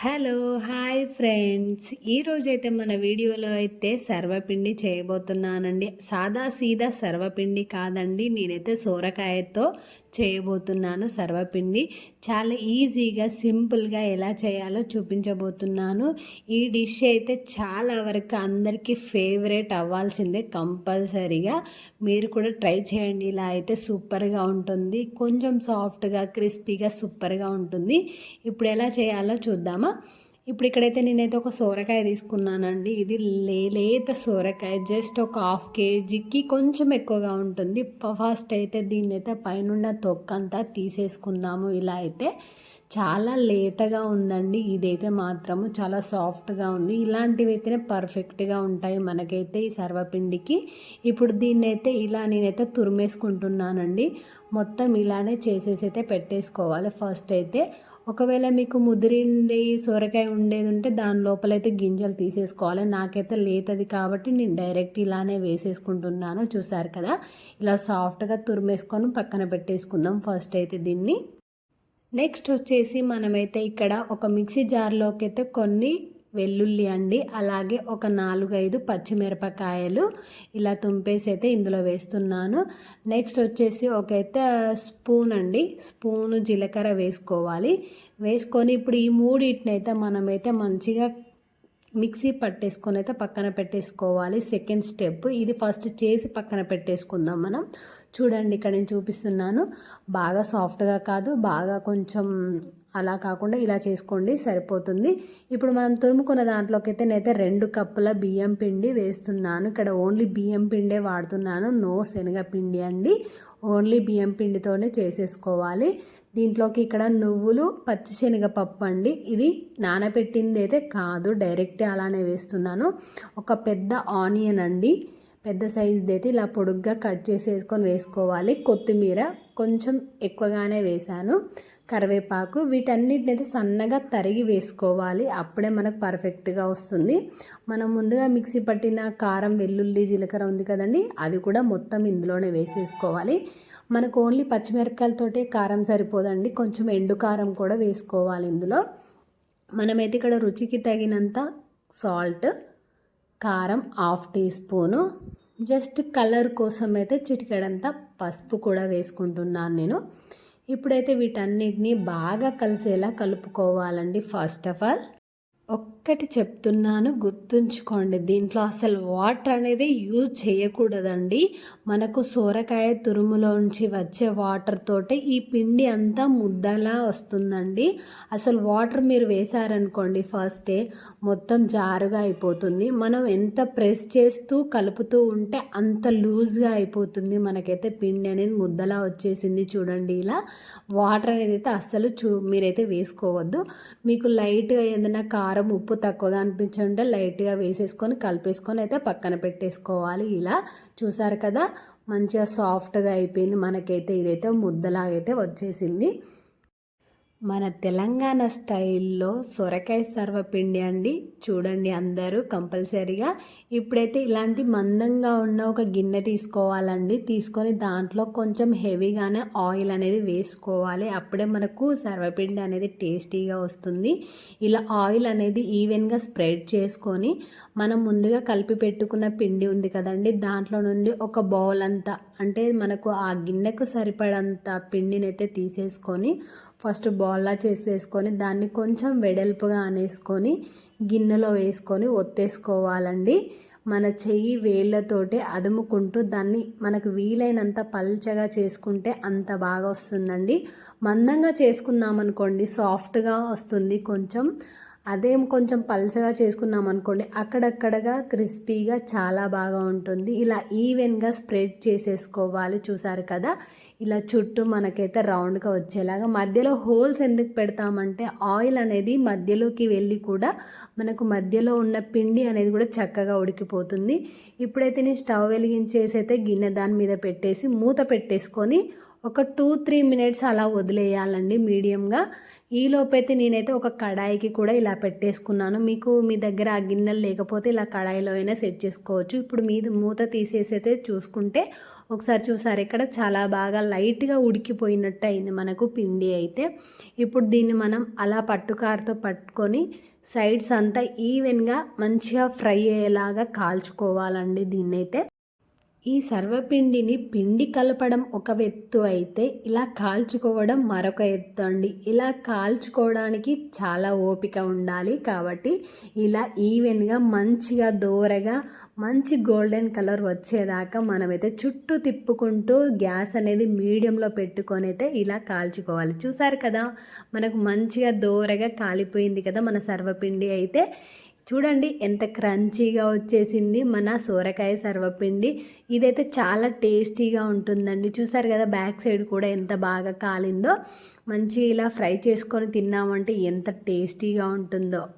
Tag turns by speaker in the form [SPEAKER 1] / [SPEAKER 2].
[SPEAKER 1] Hello hi friends. ఈరోజైతే మన వీడియోలో అయితే సర్వపిండి చేయబోతున్నానండి. సాదా సీదా సర్వపిండి కాదండి. నేనైతే సోరకాయతో చేయబోతున్నాను సర్వపిండి. చాలా ఈజీగా సింపుల్గా ఎలా చేయాలో చూపించబోతున్నాను. ఈ డిష్ అయితే చాలా వరకు అందరికీ ఫేవరెట్ అవ్వాల్సిందే కంపల్సరీగా. మీరు కూడా ట్రై చేయండి. ఇలా అయితే సూపర్గా ఉంటుంది. కొంచెం సాఫ్ట్గా క్రిస్పీగా సూపర్గా ఉంటుంది. ఇప్పుడు ఎలా చేయాలో చూద్దామా? ఇప్పుడు ఇక్కడైతే నేనైతే ఒక సోరకాయ తీసుకున్నానండి. ఇది లే- లేత సోరకాయ జస్ట్ ఒక హాఫ్ కేజీకి కొంచెం ఎక్కువగా ఉంటుంది. ఫస్ట్ అయితే దీన్ని అయితే పైనున్న తొక్కంతా తీసేసుకుందాము. ఇలా అయితే చాలా లేతగా ఉందండి. ఇదైతే మాత్రము చాలా సాఫ్ట్గా ఉంది. ఇలాంటివి అయితేనే పర్ఫెక్ట్గా ఉంటాయి మనకైతే ఈ సర్వపిండికి. ఇప్పుడు దీన్ని అయితే ఇలా నేనైతే తురిమేసుకుంటున్నానండి. మొత్తం ఇలానే చేసేసి అయితే పెట్టేసుకోవాలి. ఫస్ట్ అయితే ఒకవేళ మీకు ముదిరింది సొరకాయ ఉండేది ఉంటే దాని లోపలైతే గింజలు తీసేసుకోవాలి. నాకైతే లేతది కాబట్టి నేను డైరెక్ట్ ఇలానే వేసేసుకుంటున్నాను. చూసారు కదా? ఇలా సాఫ్ట్గా తురిమేసుకొని పక్కన పెట్టేసుకుందాం ఫస్ట్ అయితే దీన్ని. నెక్స్ట్ వచ్చేసి మనమైతే ఇక్కడ ఒక మిక్సీ జార్లోకి అయితే కొన్ని వెల్లుల్లి అండి అలాగే ఒక నాలుగైదు పచ్చిమిరపకాయలు ఇలా తుంపేసి అయితే ఇందులో వేస్తున్నాను. నెక్స్ట్ వచ్చేసి ఒక అయితే స్పూన్ అండి స్పూన్ జీలకర్ర వేసుకోవాలి. వేసుకొని ఇప్పుడు ఈ మూడింటినైతే మనమైతే మంచిగా మిక్సీ పట్టేసుకొని అయితే పక్కన పెట్టేసుకోవాలి సెకండ్ స్టెప్. ఇది ఫస్ట్ చేసి పక్కన పెట్టేసుకుందాం మనం. చూడండి ఇక్కడ నేను చూపిస్తున్నాను. బాగా సాఫ్ట్గా కాదు బాగా కొంచెం అలా కాకుండా ఇలా చేసుకోండి సరిపోతుంది. ఇప్పుడు మనం తురుముకున్న దాంట్లోకి అయితే నేనైతే రెండు కప్పుల బియ్యం పిండి వేస్తున్నాను. ఇక్కడ ఓన్లీ బియ్యం పిండే వాడుతున్నాను. నో శనగపిండి అండి. ఓన్లీ బియ్యం పిండితోనే చేసేసుకోవాలి. దీంట్లోకి ఇక్కడ నువ్వులు పచ్చిశనగపప్పు అండి. ఇది నానబెట్టింది అయితే కాదు డైరెక్ట్ అలానే వేస్తున్నాను. ఒక పెద్ద ఆనియన్ అండి. పెద్ద సైజుది అయితే ఇలా పొడుగ్గా కట్ చేసేసుకొని వేసుకోవాలి. కొత్తిమీర కొంచెం ఎక్కువగానే వేశాను. కరివేపాకు వీటన్నిటిని అయితే సన్నగా తరిగి వేసుకోవాలి. అప్పుడే మనకు పర్ఫెక్ట్గా వస్తుంది. మనం ముందుగా మిక్సీ పట్టిన కారం వెల్లుల్లి జీలకర్ర ఉంది కదండి అది కూడా మొత్తం ఇందులోనే వేసేసుకోవాలి. మనకు ఓన్లీ పచ్చిమిరపకాయలతోటే కారం సరిపోదండి. కొంచెం ఎండు కారం కూడా వేసుకోవాలి ఇందులో. మనమైతే ఇక్కడ రుచికి తగినంత సాల్ట్ కారం half teaspoon. Just colour కోసం అయితే చిటికెడంతా పసుపు కూడా వేసుకుంటున్నాను నేను. ఇప్పుడైతే వీటన్నిటిని బాగా కలిసేలా కలుపుకోవాలండి ఫస్ట్ ఆఫ్ ఆల్. ఒక్కటి చెప్తున్నాను గుర్తుంచుకోండి. దీంట్లో అసలు వాటర్ అనేది యూజ్ చేయకూడదండి. మనకు సోరకాయ తురుములోంచి వచ్చే వాటర్ తోటే ఈ పిండి అంతా ముద్దలా వస్తుందండి. అసలు వాటర్ మీరు వేశారనుకోండి ఫస్టే మొత్తం జారుగా అయిపోతుంది. మనం ఎంత ప్రెస్ చేస్తూ కలుపుతూ ఉంటే అంత లూజ్గా అయిపోతుంది మనకైతే పిండి అనేది ముద్దలా వచ్చేసింది చూడండి ఇలా. వాటర్ అనేది అయితే అస్సలు చూ మీరైతే వేసుకోవద్దు. మీకు లైట్గా ఏదైనా కారం ఉప్పు తక్కువగా అనిపించి ఉంటే లైట్గా వేసేసుకొని కలిపేసుకొని అయితే పక్కన పెట్టేసుకోవాలి. ఇలా చూసారు కదా మంచిగా సాఫ్ట్గా అయిపోయింది. మనకైతే ఇదైతే ముద్దలాగైతే వచ్చేసింది. మన తెలంగాణ స్టైల్లో సొరకాయ సర్వపిండి అండి. చూడండి అందరూ కంపల్సరీగా. ఇప్పుడైతే ఇలాంటి మందంగా ఉన్న ఒక గిన్నె తీసుకోవాలండి. తీసుకొని దాంట్లో కొంచెం హెవీగానే ఆయిల్ అనేది వేసుకోవాలి. అప్పుడే మనకు సర్వపిండి అనేది టేస్టీగా వస్తుంది. ఇలా ఆయిల్ అనేది ఈవెన్గా స్ప్రెడ్ చేసుకొని మనం ముందుగా కలిపి పెట్టుకున్న పిండి ఉంది కదండి. దాంట్లో నుండి ఒక బౌల్ అంతా అంటే మనకు ఆ గిన్నెకు సరిపడంత పిండినైతే తీసేసుకొని ఫస్ట్ బాల్లా చేసేసుకొని దాన్ని కొంచెం వెడల్పుగా అనేసుకొని గిన్నెలో వేసుకొని ఒత్తేసుకోవాలండి. మన చెయ్యి వేళ్ళతోటే అదుముకుంటూ దాన్ని మనకు వీలైనంత పల్చగా చేసుకుంటే అంత బాగా వస్తుందండి. మందంగా చేసుకున్నామనుకోండి సాఫ్ట్గా వస్తుంది కొంచెం. అదేం కొంచెం పల్చగా చేసుకున్నాం అనుకోండి అక్కడక్కడగా క్రిస్పీగా చాలా బాగా ఉంటుంది. ఇలా ఈవెన్గా స్ప్రెడ్ చేసేసుకోవాలి చూసారు కదా. ఇలా చుట్టూ మనకైతే రౌండ్గా వచ్చేలాగా మధ్యలో హోల్స్ ఎందుకు పెడతామంటే ఆయిల్ అనేది మధ్యలోకి వెళ్ళి కూడా మనకు మధ్యలో ఉన్న పిండి అనేది కూడా చక్కగా ఉడికిపోతుంది. ఇప్పుడైతే నేను స్టవ్ వెలిగించేసి అయితే గిన్నె దాని మీద పెట్టేసి మూత పెట్టేసుకొని ఒక టూ త్రీ మినిట్స్ అలా వదిలేయాలండి మీడియంగా. ఈ లోపైతే నేనైతే ఒక కడాయికి కూడా ఇలా పెట్టేసుకున్నాను. మీకు మీ దగ్గర ఆ గిన్నెలు లేకపోతే ఇలా కడాయిలో అయినా సెట్ చేసుకోవచ్చు. ఇప్పుడు మీద మూత తీసేసి అయితే చూసుకుంటే ఒకసారి చూసారు ఇక్కడ చాలా బాగా లైట్గా ఉడికిపోయినట్టు అయింది మనకు పిండి అయితే. ఇప్పుడు దీన్ని మనం అలా పట్టుకారుతో పట్టుకొని సైడ్స్ అంతా ఈవెన్గా మంచిగా ఫ్రై అయ్యేలాగా కాల్చుకోవాలండి దీన్నైతే. ఈ సర్వపిండిని పిండి కలపడం ఒక ఎత్తు అయితే ఇలా కాల్చుకోవడం మరొక ఎత్తు అండి. ఇలా కాల్చుకోవడానికి చాలా ఓపిక ఉండాలి కాబట్టి ఇలా ఈవెన్గా మంచిగా దోరగా మంచి గోల్డెన్ కలర్ వచ్చేదాకా మనమైతే చుట్టూ తిప్పుకుంటూ గ్యాస్ అనేది మీడియంలో పెట్టుకొని అయితే ఇలా కాల్చుకోవాలి. చూసారు కదా మనకు మంచిగా దోరగా కాలిపోయింది కదా మన సర్వపిండి అయితే. చూడండి ఎంత క్రంచీగా వచ్చేసింది మన సోరకాయ సర్వపిండి. ఇదైతే చాలా టేస్టీగా ఉంటుందండి. చూసారు కదా బ్యాక్ సైడ్ కూడా ఎంత బాగా కాలిందో. మంచిగా ఇలా ఫ్రై చేసుకొని తిన్నామంటే ఎంత టేస్టీగా ఉంటుందో.